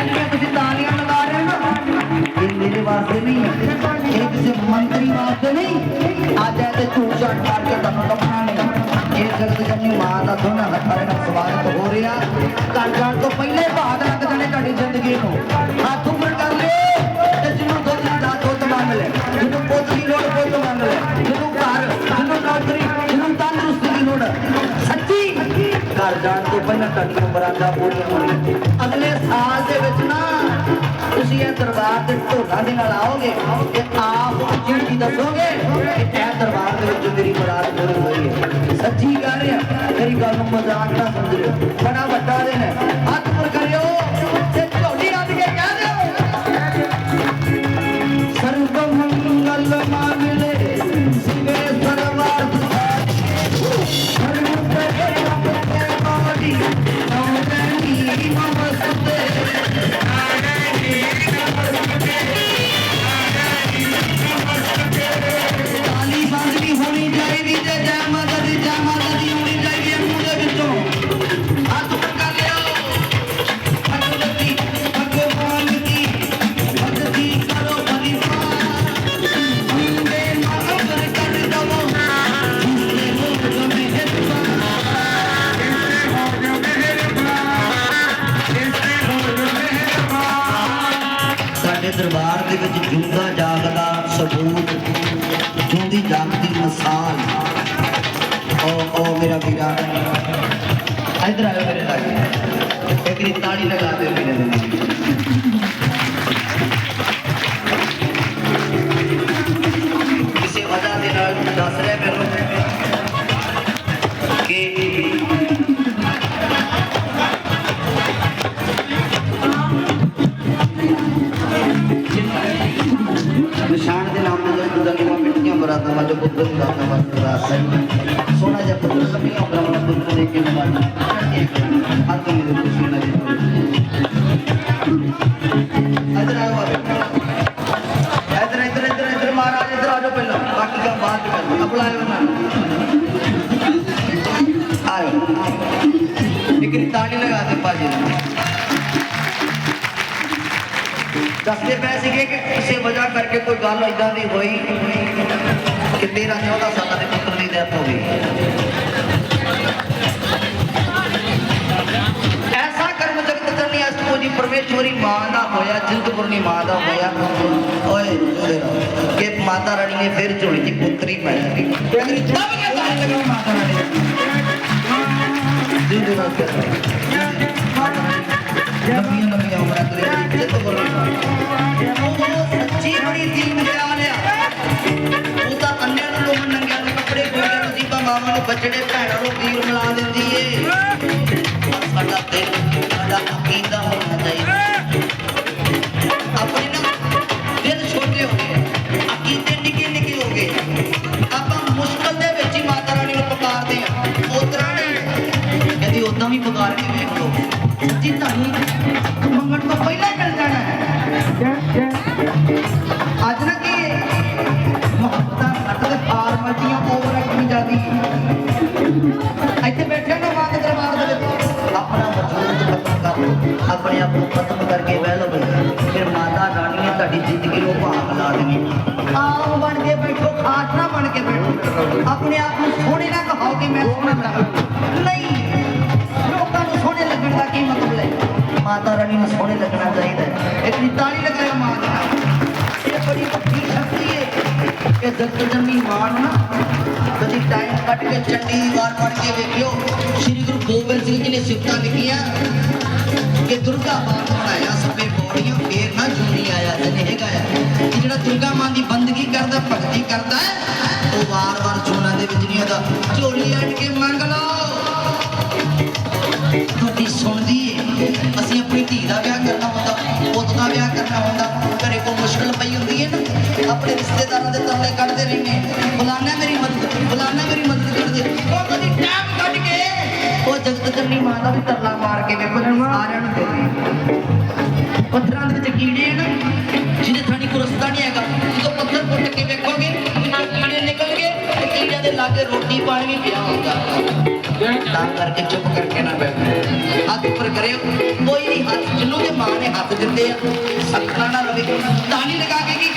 ਇੰਨੀਆਂ ਤੁਸੀਂ ਤਾਲੀਆਂ ਲਗਾ ਰਹੇ ਹੋ ਨਾ? ਇਹ ਮੇਰੇ ਵਾਸਤੇ ਨਹੀਂ ਹੈ ਇਹ ਕਿਸੇ ਮੰਤਰੀ ਵਾਸਤੇ ਨਹੀਂ। ਅੱਜ ਇਹ ਤੇ ਝੂਠ ਝਾਟ ਮਾਰ ਕੇ ਤੁਹਾਨੂੰ ਲੱਭਣਾ ਨਹੀਂ ਇਹ ਜਗਤ ਜੰਨੀ ਮਾਂ ਦਾ ਦੋਨਾਂ ਹੱਥਾਂ ਨਾਲ ਸਵਾਗਤ ਹੋ ਰਿਹਾ। ਘਰ ਜਾਣ ਤੋਂ ਪਹਿਲੇ ਬਾਅਦ ਲੱਗ ਜਾਣੇ ਤੁਹਾਡੀ ਜ਼ਿੰਦਗੀ ਨੂੰ। ਹੱਥ ਜਾਣ ਤੋਂ ਪਹਿਲਾਂ ਤੁਹਾਡੀਆਂ ਮੁਰਾਦਾਂ ਪੂਰੀਆਂ ਹੋਣੀਆਂ ਅਗਲੇ ਸਾਲ ਦੇ ਵਿੱਚ ਨਾ ਤੁਸੀਂ ਇਹ ਦਰਬਾਰ ਦੇ ਢੋਲਾਂ ਦੇ ਨਾਲ ਆਓਗੇ ਤੇ ਆਪ ਜਿਹੜੀ ਦੱਸੋਗੇ ਕਿ ਇਹ ਦਰਬਾਰ ਦੇ ਵਿੱਚ ਮੇਰੀ ਮੁਰਾਦ ਪੂਰੀ ਹੋਈ ਹੈ। ਸੱਚੀ ਗੱਲ ਹੈ, ਮੇਰੀ ਗੱਲ ਨੂੰ ਮਜ਼ਾਕ ਨਾ ਸਮਝਿਓ ਬੜਾ ਵੱਡਾ ਦਿਨ ਹੈ। ਸਾਡੇ ਦਰਬਾਰ ਦੇ ਵਿੱਚ ਜੁੰਦਾ ਜਾਗਦਾ ਸਬੂਤ, ਜੁੰਦੀ ਜਾਗਦੀ ਮਿਸਾਲ। ਓ ਓ ਮੇਰਾ ਵੀਰਾ। ਇਧਰ ਆਓ ਮੇਰੇ ਲਾਗੇ। ਇੱਕ ਤਾੜੀ ਲਗਾ ਦਿਓ ਮੇਰੇ ਨਾਲ ਮਿੱਟੀਆਂ ਬਰਾਤਾਂ ਵਾਲੇ ਪੁੱਤਰ ਦੀ ਦਾਤਾਂ ਵਾਸਤੇ ਰਾਸ ਹੈ ਸੋਨਾ ਜਿਹਾ ਪੁੱਤਰ ਲੰਮੀਆਂ ਉਮਰਾਂ ਵਾਲਾ ਪੁੱਤਰ ਦੇ ਕੇ ਨਵਾਜ ਹਰ ਤੋਂ ਮੇਰੇ ਖੁਸ਼ੀ ਨਾਲ ਇਧਰ ਆਓ ਬਾਬੇ। ਇਧਰ ਇਧਰ ਇਧਰ ਇਧਰ ਮਹਾਰਾਜ, ਇਧਰ ਆ ਜਾਓ ਪਹਿਲਾਂ। ਬਾਕੀ ਕੰਮ ਬਾਅਦ ਚ ਕਰਨਾ। ਅਪਲਾ ਆਇਓ ਨਾ ਆਇਓ। ਇੱਕ ਰੀ ਤਾੜੀ ਦੱਸਦੇ ਪਏ ਸੀਗੇ ਕਿ ਕਿਸੇ ਵਜ੍ਹਾ ਕਰਕੇ ਕੋਈ ਗੱਲ ਇਦਾਂ ਦੀ ਹੋਈ। ਕਿ 13 14 ਸਾਲਾਂ ਦੇ ਪੁੱਤਰ ਦੀ ਡੈਥ ਹੋ ਗਈ। ਐਸਾ ਕਰਮ ਜਗਤ ਕਰਨੀ ਅਸਤੋ ਜੀ, ਪਰਮੇਸ਼ਵਰੀ ਮਾਂ ਦਾ ਹੋਇਆ ਜਿੰਦਪੁਰਨੀ ਮਾਂ ਦਾ ਹੋਇਆ। ਓਏ ਕਿ ਮਾਤਾ ਰਾਣੀ ਨੇ ਫਿਰ ਝੋਲੀ 'ਚ ਪੁੱਤਰੀ ਪੈ ਗਈ ਕਹਿੰਦੀ ਦਬ ਕੇ ਤਾਲੀ ਲਗਾਓ ਮਾਤਾ ਰਾਣੀ ਜਿੰਦੇ ਨਾਲ ਕਰ ਮਾਤਾ ਉਮਰਾਂ ਕਰੇ ਜਿੰਦਪੁਰਨੀ ਉਹ ਸੱਚੀ ਬੜੀ ਦੀਨ ਦਿਆਲ ਮਾਵਾਂ ਨੂੰ ਬੱਚੜੇ ਭੈਣਾਂ ਨੂੰ ਵੀਰ ਮਿਲਾ ਦਿੰਦੀ ਏ। ਸਾਡਾ ਦਿਲ ਸਾਡਾ ਅਕੀਦਾ ਹੋਣਾ ਖਤਮ ਕਰਕੇ ਬਹਿ ਲਓ ਫਿਰ ਮਾਤਾ ਰਾਣੀ ਤੁਹਾਡੀ ਜ਼ਿੰਦਗੀ ਨੂੰ ਭਾਗ ਲਾ ਦੇਣੀ। ਆਮ ਬਣ ਕੇ ਬੈਠੋ ਖਾਸ ਨਾ ਬਣ ਕੇ ਬੈਠੋ। ਆਪਣੇ ਆਪ ਨੂੰ ਸੋਹਣੇ ਨਾ ਕਹਾਓ ਕਿ ਮੈਂ ਸੋਹਣਾ ਲੱਗਦਾ ਨਹੀਂ, ਲੋਕਾਂ ਨੂੰ ਸੋਹਣੇ ਲੱਗਣ ਦਾ ਕੀ ਮਤਲਬ ਹੈ? ਮਾਤਾ ਰਾਣੀ ਨੂੰ ਸੋਹਣੇ ਲੱਗਣਾ ਚਾਹੀਦਾ ਹੈ। ਇੱਕ ਤਾਲੀ ਲਗਾਇਆ ਮਾਂ ਦੇ ਨਾਲ। ਇਹ ਬੜੀ ਵੱਡੀ ਸ਼ਕਤੀ ਹੈ ਇਹ ਦਰਦ ਜੰਮੀ ਮਾਂ ਨੂੰ ਨਾ ਕਦੀ ਟਾਈਮ ਕੱਢ ਕੇ ਚੰਡੀ ਦੀ ਵਾਰ ਪੜ ਕੇ ਵੇਖਿਓ। ਸ੍ਰੀ ਗੁਰੂ ਗੋਬਿੰਦ ਸਿੰਘ ਜੀ ਨੇ ਸਿਫਤਾਂ ਲਿਖੀਆਂ। ਕਿ ਦੁਰਗਾ ਮਾਂ ਨੂੰ ਬਣਾਇਆ ਸਭੇ ਪੌੜੀਆਂ, ਫੇਰ ਨਾ ਜੁਨੀ ਆਇਆ ਜਨੇ ਹੈਗਾ ਕਿ ਜਿਹੜਾ ਦੁਰਗਾ ਮਾਂ ਦੀ ਬੰਦਗੀ ਕਰਦਾ, ਭਗਤੀ ਕਰਦਾ ਉਹ ਵਾਰ-ਵਾਰ ਜੂਨਾਂ ਦੇ ਵਿੱਚ ਨਹੀਂ ਆਦਾ ਝੋਲੀ ਅੜ ਕੇ ਮੰਗ ਲਓ। ਤੁਹਾਡੀ ਸੁਣਦੀ ਏ। ਅਸੀਂ ਆਪਣੀ ਧੀ ਦਾ ਵਿਆਹ ਕਰਨਾ ਹੁੰਦਾ, ਪੁੱਤ ਦਾ ਵਿਆਹ ਕਰਨਾ ਹੁੰਦਾ। ਘਰੇ ਕੋਈ ਮੁਸ਼ਕਲ ਪਈ ਹੁੰਦੀ ਹੈ ਨਾ, ਆਪਣੇ ਰਿਸ਼ਤੇਦਾਰਾਂ ਦੇ ਤਰਲੇ ਕੱਢਦੇ ਰਹਿੰਦੇ। ਫਲਾਨਾ ਮੇਰੀ ਮਦਦ, ਫਲਾਨਾ ਮੇਰੀ ਮਦਦ ਕਰਦੇ। ਉਹ ਜਗਤ ਜਨਨੀ ਮਾਂ ਦਾ ਵੀ ਤਰਲਾ ਮਾਰ ਕੇ ਵੇਖੋ ਸਾਰਿਆਂ ਨੂੰ ਦੇ ਪੱਥਰਾਂ ਦੇ ਵਿੱਚ ਕੀੜੇ ਹਨ ਜਿਹਦੇ ਥਾਣੀ ਕੋਈ ਰਸਤਾ ਨਹੀਂ ਹੈਗਾ। ਜਦੋਂ ਪੱਥਰ ਪੁੱਟ ਕੇ ਵੇਖੋਗੇ ਵਿੱਚੋਂ ਕੀੜੇ ਨਿਕਲ ਗਏ ਤੇ ਕੀੜਿਆਂ ਦੇ ਲਾਗੇ ਰੋਟੀ ਪਾਣੀ ਵੀ ਪਿਆ ਹੁੰਦਾ। ਤਾਂ ਕਰਕੇ ਚੁੱਪ ਕਰਕੇ ਨਾ ਬੈਠੋ। ਹੱਥ ਉੱਪਰ ਕਰਿਓ। ਕੋਈ ਨਹੀਂ ਹੱਥ ਜਿਹਨੂੰ ਤੇ ਮਾਂ ਨੇ ਹੱਥ ਦਿੱਤੇ ਆ ਸੱਖਣਾ ਨਾ ਰਵੇ। ਤਾਲੀ ਲਗਾ ਕੇ ਕੀ